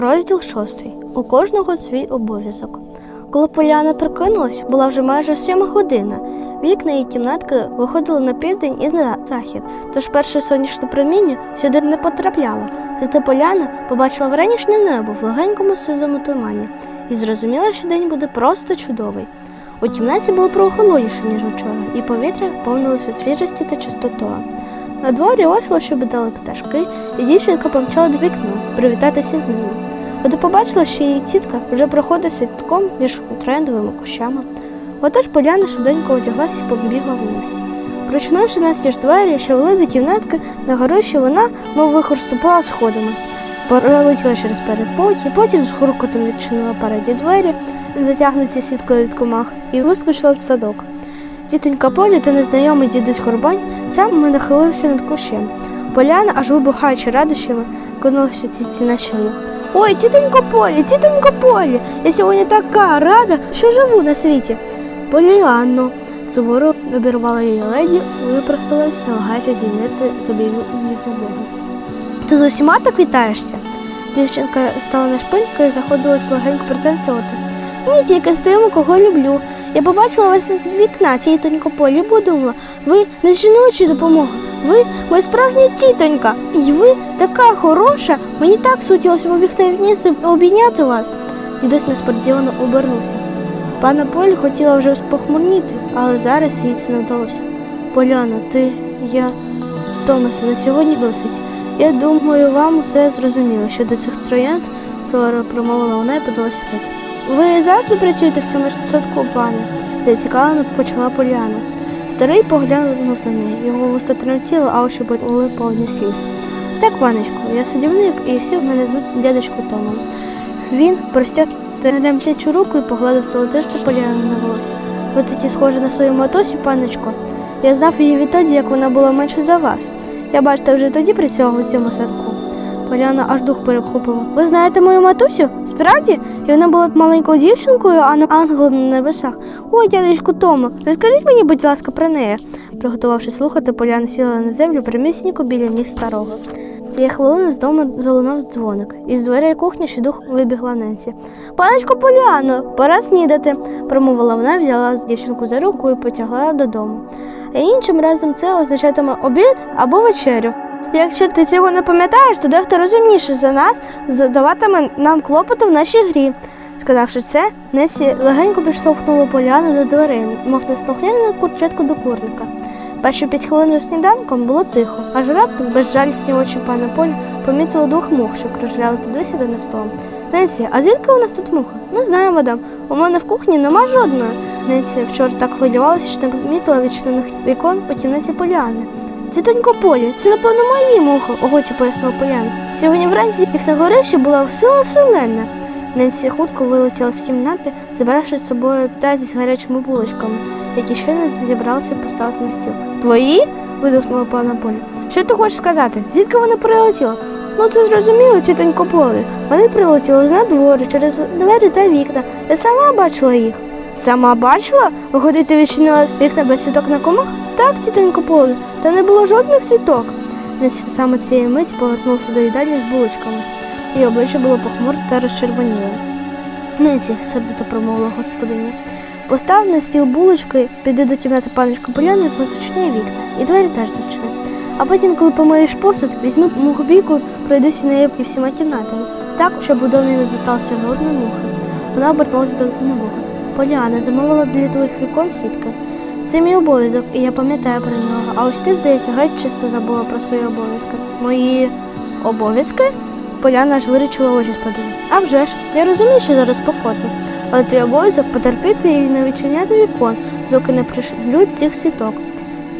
Розділ шостий. У кожного свій обов'язок. Коли Поляна прокинулась, була вже майже сьома година. Вікна її кімнатки виходили на південь і на захід, тож перше сонячне проміння сюди не потрапляло. Зате Поляна побачила вранішнє небо в легенькому сизому тумані і зрозуміла, що день буде просто чудовий. У кімнаті було прохолодніше, ніж учора, і повітря повнилося свіжості та чистотою. На дворі ось щебетали пташки, і дівчинка помчала до вікна привітатися з ними. Вона побачила, що її тітка вже проходить слідком між трендовими кущами. Отож Поляна швиденько одяглася і побігла вниз. Прочинивши настіж двері, що вели до кімнатки, на горищі вона, мов вихор, ступала сходами. Перелетіла через передпоті, потім з гуркотом відчинила передні двері, затягнуті сіткою від комах, і вискочила в садок. Тітонька Поля та незнайомий дідусь Горбань саме нахилився над кущем. Поляна, аж вибухаючи радощами, кинулася ці на шию. Ой, тітонько Полі, тітонько Полі, я сьогодні така рада, що живу на світі. Поліанно, суворо обірвала її леді, випросталась, намагаючись звільнити собі від Бога. Ти з усіма так вітаєшся? Дівчинка стала на шпиньку і заходилась легенько пританцьовувати. Ні, тільки з кого люблю. Я побачила вас з вікна, тітонько Полі, і подумала, ви не з жіночої допомоги, ви моя справжня тітонька, і ви така хороша. Мені так сутілося побігти вниз і обійняти вас. Дідусь несподівано обернувся. Пана Полі хотіла вже спохмурніти, але зараз їй це не вдалося. Поляна, ти, я, Томасе, на сьогодні досить. Я думаю, вам усе зрозуміло щодо цих троянд, суворо промовила вона і подалася геть. Ви завжди працюєте в цьому садку, пане? зацікавлено почала Поляна. Старий поглянув на неї, його вуста тремтіли, а очі були повні сліз. Так, панечку, я садівник, і всі мене звуть дядечко Томом. Він простяг тремтячу руку і погладив золотисте Поляну на волосся. Ви такі схожі на свою матусю, панечко. Я знав її відтоді, як вона була менше за вас. Я бачите, вже тоді працював у цьому садку. Поляна аж дух перехопила. Ви знаєте мою матусю? Справді? І вона була маленькою дівчинкою, а не ангелом на небесах. Ой, дядечку Тому, розкажіть мені, будь ласка, про неї. Приготувавши слухати, Поляна сіла на землю прямісінько біля ніг старого. Цієї хвилини з дому залунав дзвоник, і з дверей кухні ще дух вибігла Ненсі. Панечко Поляно, пора снідати, промовила вона, взяла з дівчинку за руку і потягла додому. А іншим разом це означатиме обід або вечерю. Якщо ти цього не пам'ятаєш, то дехто розумніше за нас задаватиме нам клопоту в нашій грі. Сказавши це, Несі легенько підштовхнула поляну до дверей, мов неслухняну курчатку до курника. Перші п'ять хвилин за сніданком було тихо, аж раптом безжалісні очі пана Полі помітили двох мух, що кружляли туди-сюди на столом. Ненсі, а звідки у нас тут муха? Не знаю, мадам. У мене в кухні нема жодної. Ненсі вчора так хвилювалася, що не помітила відчинених вікон у кімнаті поляни. Тітонько Полі, це напевно мої мухи, охоче пояснила Поляна. Сьогодні вранці їх на горищі була сила селена. Ненсі хутко вилетіла з кімнати, забравши з собою тазі з гарячими булочками, які щойно зібралися поставити на стіл. Твої? видихнула пана Поля. Що ти хочеш сказати? Звідки вони прилетіли? Ну це зрозуміло, тітонько Полі. Вони прилетіли з надвору через двері та вікна. Я сама бачила їх. Сама бачила? Виходить, ти відчинила вікна без сіток на комах? Так, тітонько Полі, та не було жодних. Несі саме цієї миті повернувся до їдальні з булочками. Її обличчя було похмуре та розчервоніле. Несі, сердито промовила господиня. Постав на стіл булочки, піди до кімнати паночки Поляни і позачиняй вікна, і двері теж зачини. А потім, коли помиєш посуд, візьми мухобійку, пройдися нею і всіма кімнатами, так, щоб у домі не зосталося жодної мухи. Вона обернулася до небога. Поляна замовила для твоїх вікон сітки. Це мій обов'язок, і я пам'ятаю про нього. А ось ти, здається, геть чисто забула про свої обов'язки. Мої обов'язки? Поляна аж вирічила очі з подиву. А вже ж, я розумію, що зараз спокотно, але твій обов'язок потерпіти і не відчиняти вікон, доки не пришлють цих сіток.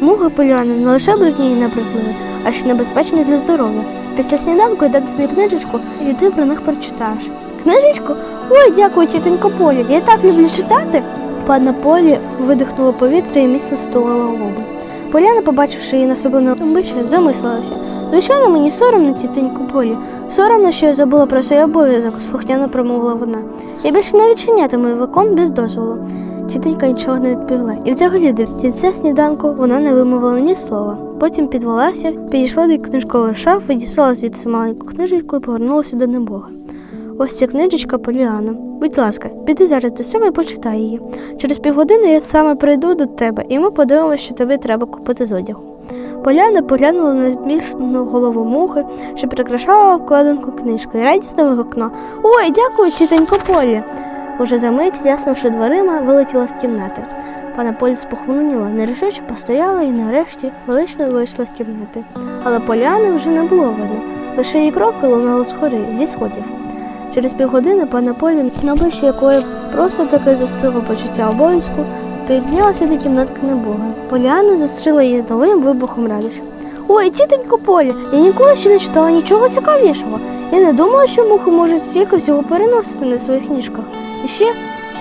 Мухи поляни не лише брудні і набридливі, а ще небезпечні для здоров'я. Після сніданку дам тобі книжечку, і ти про них прочитаєш. Книжечку? Ой, дякую, тітонько Полі. Я так люблю читати. Панна Полі видихнула повітря і міцно стулила губи. Поляна, побачивши її насоблене обличчя, замислилася. Звичайно, мені соромно, тітонько Полі. Соромно, що я забула про свій обов'язок, слухняно промовила вона. Я більше не відчинятиму вікон без дозволу. Тітонька нічого не відповіла. І взагалі до кінця сніданку вона не вимовила ні слова. Потім підвелася, підійшла до книжкової шафи, дістала звідси маленьку книжечку і повернулася до небога. Ось ця книжечка Поліана. Будь ласка, піди зараз до себе і почитай її. Через півгодини я саме прийду до тебе, і ми подивимося, що тобі треба купити з одягу. Поляна поглянула на збільшену голову мухи, що прикрашала обкладинку книжки, і радісно вигукнула Ой, дякую, тітенько Полі. Уже за мить, ляснувши дверима, вилетіла з кімнати. Пана Полі спохмурніла, нерішуче постояла і нарешті велично вийшла з кімнати. Але Поляни вже не було видно, лише її кроки лунали з гори, зі сходів. Через півгодини пана Полі, на обличчі якої просто таке застигло почуття обов'язку, піднялася до кімнатки небога. Поляна зустріла її новим вибухом радощів. Ой, тітонько Полі, я ніколи ще не читала нічого цікавішого. Я не думала, що мухи можуть стільки всього переносити на своїх ніжках. І ще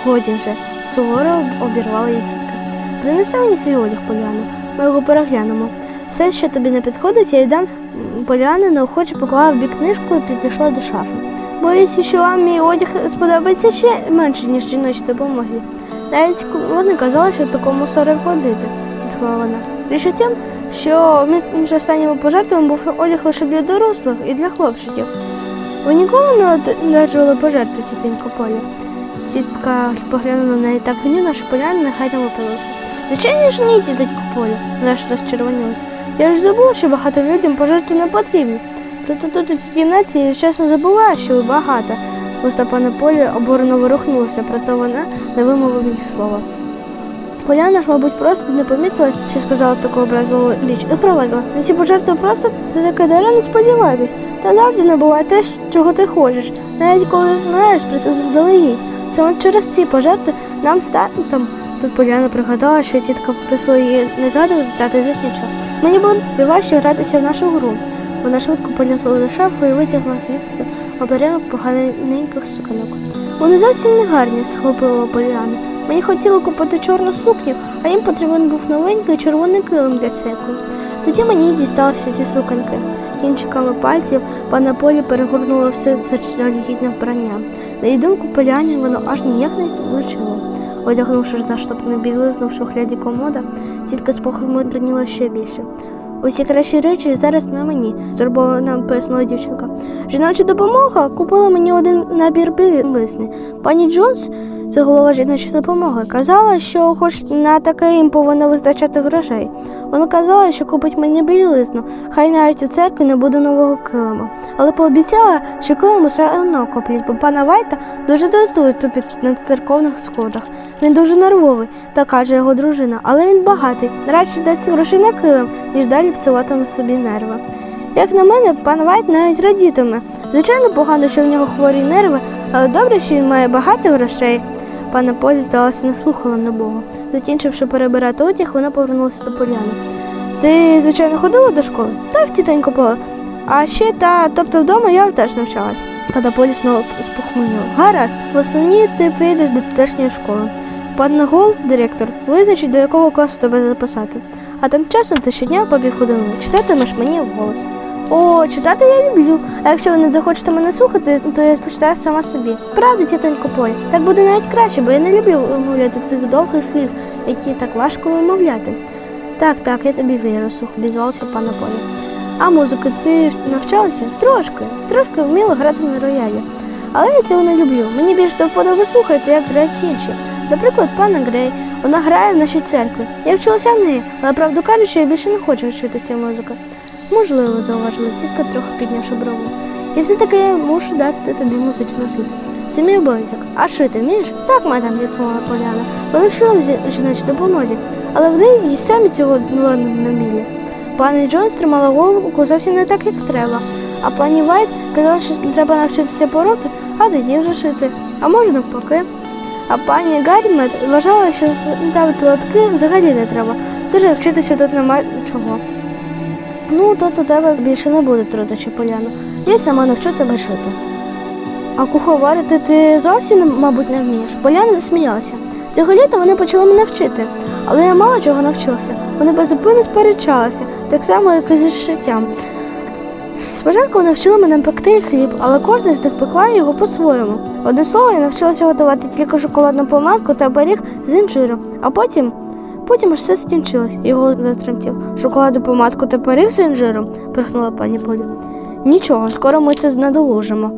годі вже, суворо обірвала її тітка. Принеси мені свій одяг, Поляно, ми його переглянемо. Все, що тобі не підходить, я й дам. Поляна неохоче поклала в бік книжку і підійшла до шафи. Боюся, що вам мій одяг сподобається ще менше, ніж жіночі допомоги. Навіть вони казали, що такому сорок ходити, зітхнула вона. Річ у тім, що між останніми пожертвами був одяг лише для дорослих і для хлопчиків. Ви ніколи не одержували пожертву, тітенько Полі? Тітка поглянула на неї так гнівно, що поляна негайно випилася. Звичайно ж ні, тітонько Полі, наш розчервонілась. Я ж забула, що багато людям пожертви не потрібні. Проте тут у цій кімнаті я чесно забула, що ви багата. Уста пана Полі обурено ворухнулася, проте вона не вимовила ні слова. Поляна ж, мабуть, просто не помітила, що сказала таку образову річ, і провадила. На ці пожертви просто ти таке даремно сподіватись. Та завжди не буває те, чого ти хочеш, навіть коли знаєш про це заздалегідь. Саме через ці пожертви нам статом. Тут Поляна пригадала, що тітка попросила її не згадувати, та ти закінчила. Мені було важче гратися в нашу гру. Вона швидко полізла до шафу і витягла звідси оберемок поганеньких суконок. Вони зовсім не гарні, схопила Поліана. Мені хотіло купити чорну сукню, а їм потрібен був новенький червоний килим для церкви. Тоді мені дісталися ті суконьки. Кінчиками пальців пана Полі перегорнуло все це жалюгідне вбрання. На її думку, Поляні воно аж ніяк не влучило. Одягнувши заштопну білизну в шухляді комода, тітка спохмурніла ще більше. Усі кращі речі зараз на мені, здорбована пояснила дівчинка. Жіноча допомога купила мені один набір білизни. Пані Джонс, це голова жіночої допомоги, казала, що хоч на таке їм повинно вистачати грошей. Вона казала, що купить мені білизну, хай навіть у церкві не буде нового килима. Але пообіцяла, що килим усе одно куплять, бо пана Вайта дуже дратує тупіт на церковних сходах. Він дуже нервовий, та каже його дружина, але він багатий, радше дасть грошей на килим, ніж далі псуватиме собі нерви. Як на мене, пан Вайт навіть радітиме. Звичайно, погано, що в нього хворі нерви, але добре, що він має багато грошей. Пана Полі, здалося, не слухала на Бога. Закінчивши перебирати одяг, вона повернулася до поляни. Ти, звичайно, ходила до школи? Так, тітонько Пола. А ще та, тобто вдома я теж навчалась. Пана Полі знову спохмурніла. Гаразд, восені ти прийдеш до тутешньої школи. Пан Гол, директор, визначить, до якого класу тебе записати. А тим часом ти щодня по півгодини читатимеш мені вголос. О, читати я люблю. А якщо ви не захочете мене слухати, то я почитаю сама собі. Правда, тітонько Полі? Так буде навіть краще, бо я не люблю вимовляти цих довгих слів, які так важко вимовляти. Так, так, я тобі вірю, сухо обізвався пана Полі. А музику ти навчалася? Трошки, трошки вміла грати на роялі. Але я цього не люблю. Мені більше до вподоби слухати, як грають інші. Наприклад, пана Грей. Вона грає в нашій церкві. Я вчилася в неї, але правду кажучи, я більше не хочу вчитися музики. Можливо, зауважила тітка, трохи піднявши брову. І все таки я мушу дати тобі музичну освіту. Це мій обов'язок. А шити вмієш? Так, мадам, зітхнула Поляна. Вони вчили в жіночій допомозі, але вони й самі цього не вміли. Пані Джонс тримала голову зовсім не так, як треба. А пані Вайт казала, що треба навчитися пороти, а тоді вже шити. А може навпаки. А пані Гармет вважала, що ставити лотки взагалі не треба. Дуже вчитися тут нема чого. Ну, тут у тебе більше не буде труднощів, Поляно. Я сама навчу тебе шити. А куховарити ти зовсім, мабуть, не вмієш. Поляна засміялася. Цього літа вони почали мене вчити, але я мало чого навчилася. Вони безупинно сперечалися, так само, як і зі шиттям. Спочатку вони вчили мене пекти хліб, але кожен з них пекла його по-своєму. Одне слово, я навчилася готувати тільки шоколадну помадку та пиріг з інжиром, а потім. Потім аж все скінчилось, і голод затремтів. Шоколаду помадку та пиріг з інжиром, прихнула пані Полі. Нічого, скоро ми це знедолужимо.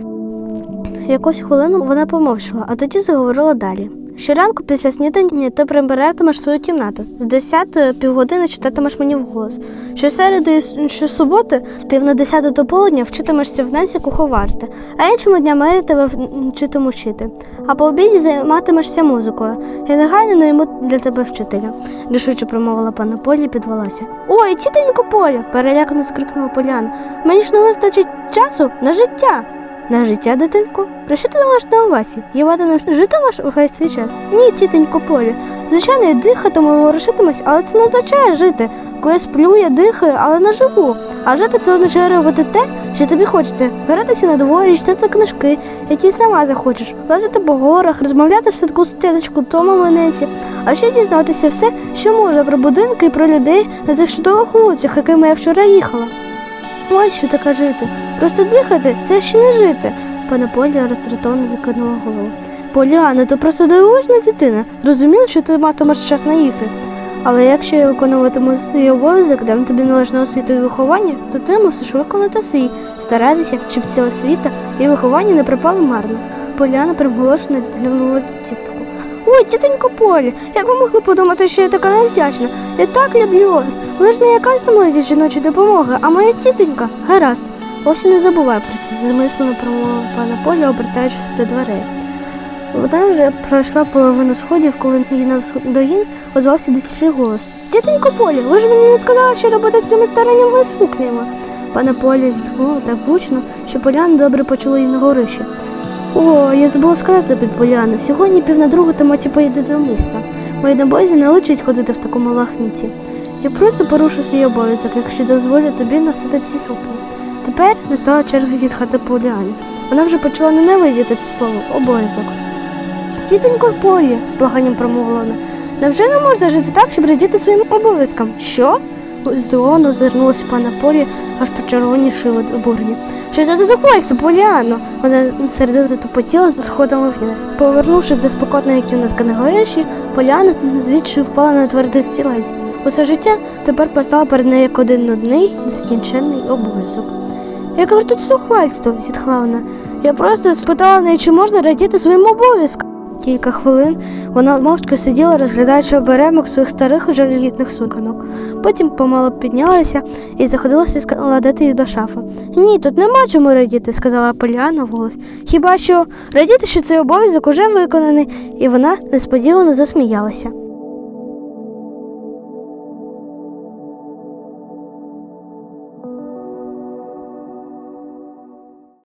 Якусь хвилину вона помовчала, а тоді заговорила далі. Щоранку після снідання ти прибиратимеш свою кімнату. З 10 півгодини читатимеш мені вголос. Щосереди і щосуботи з пів на 10 до полудня вчитимешся в Ненсі куховарити, а іншими днями я тебе вчитиму вчити. А по обіді займатимешся музикою. Я негайно найму для тебе вчителя, рішуче промовила пана Полі і підвелася. Ой, тітонько Поля! перелякано скрикнула Поляна. Мені ж не вистачить часу на життя. На життя, дитинко? Про що ти маєш на увазі? Євати не житимеш увесь цей час? Ні, тітонько Полі. Звичайно, я дихатиму ворушитимусь, але це не означає жити. Коли я сплю, я дихаю, але не живу. А жити це означає робити те, що тобі хочеться. Гратися на дворі, читати книжки, які сама захочеш, лазити по горах, розмовляти в садку з тіточку Тома Менеці, а ще дізнатися все, що можна про будинки і про людей на цих чудових вулицях, якими я вчора їхала. Ой, що таке жити? Просто дихати це ще не жити. Пана Поля роздратовано закинула голову. Поляна, то просто дивовижна дитина. Зрозуміло, що ти матимеш час на ігри. Але якщо я виконуватиму свій обов'язок, дам тобі належне освіту і виховання, то ти мусиш виконати свій, старатися, щоб ця освіта і виховання не пропали марно. Поляна примголошено глянула тітку. Ой, тітонько Полі, як ви могли подумати, що я така невдячна? Я так люблю вас. Ви ж не якась молоді жіноча допомога, а моя тітонька. Гаразд. Ось і не забувай про це, змислено промовила пана Поля, обертаючись до дверей. Вона вже пройшла половину сходів, коли їй на догін озвався дитячий голос. Тітонько Полі, ви ж мені не сказали, що робити з цими старенніми сукнями. Пана Поля зітхнула так гучно, що Поляна добре почула її на горищі. О, я забула сказати тобі, Поляна, сьогодні пів на другу Тимоті поїде до міста. Моїй набозі не личить ходити в такому лахміті. Я просто порушу свій обов'язок, якщо дозволю тобі носити ці сукні. Тепер настала черга зітхати Поляні. Вона вже почала ненавидіти це слово обов'язок. Тітонько Полі, з благанням промовила вона, невже не можна жити так, щоб радіти своїм обов'язкам? Що? Здивовано озирнулася пана Полі, аж почервоніши від обурення. Що це за захвальство, Поліано? Вона сердито тупотіла з сходами вниз. Повернувшись до спокійної кімнатки на горищі, Поліана звідси впала на твердий стілець. Усе життя тепер постало перед нею як один нудний, нескінченний обов'язок. Яке ж тут сухвальство? зітхла вона. Я просто спитала неї, чи можна радіти своїм обов'язкам. Кілька хвилин вона мовчки сиділа, розглядаючи оберемок своїх старих жалюгідних суканок. Потім помало піднялася і заходилася складати їх до шафи. Ні, тут нема чому радіти, сказала Поліана вголос. Хіба що радіти, що цей обов'язок уже виконаний, і вона несподівано засміялася.